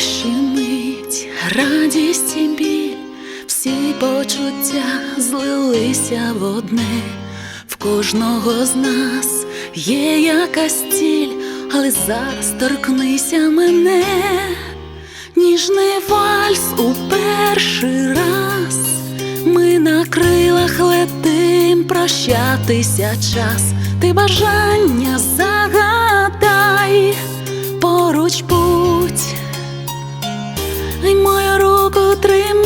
Серце радість і біль, всі почуття злилися в одне, в кожного з нас є якась ціль, але зараз торкнися мене, ніжний вальс у перший раз. Ми на крилах летим, прощатися час, ти бажання загадай, поруч будь, й мою руку тримай.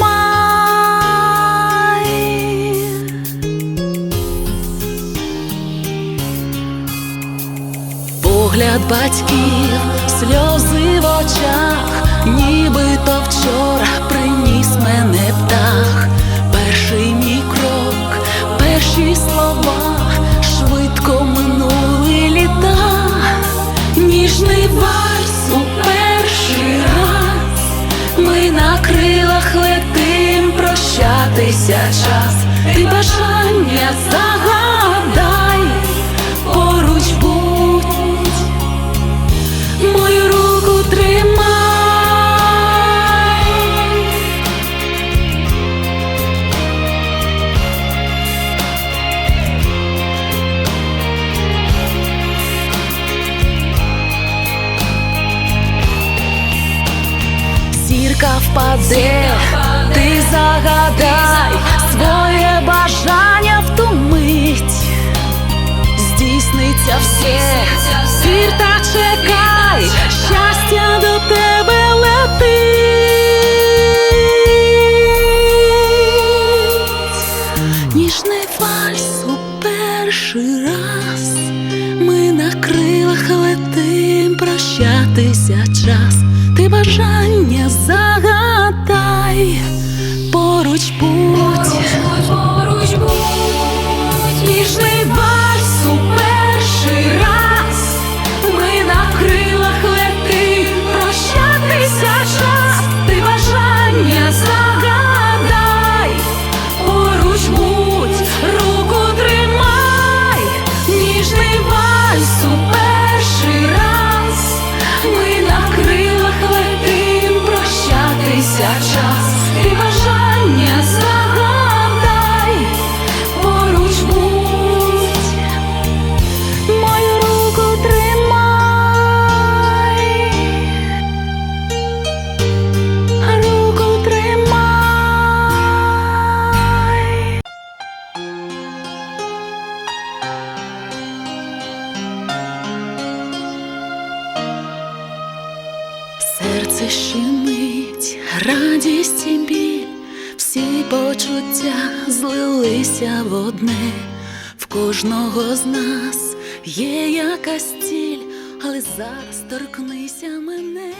Погляд батьків, сльози в очах, нібито вчора приніс мене прощатися час, ти бажання загадай, поруч будь, мою руку тримай. Зірка впаде, здійсниться все, вір та чекай, щастя до тебе летить. Ніжний вальс у перший раз. Ми на крилах летим, прощатися час, ти бажання загадай, поруч будь, Серце щемить, радість і біль, всі почуття злилися в одне, в кожного з нас є якась ціль, але зараз торкнися мене.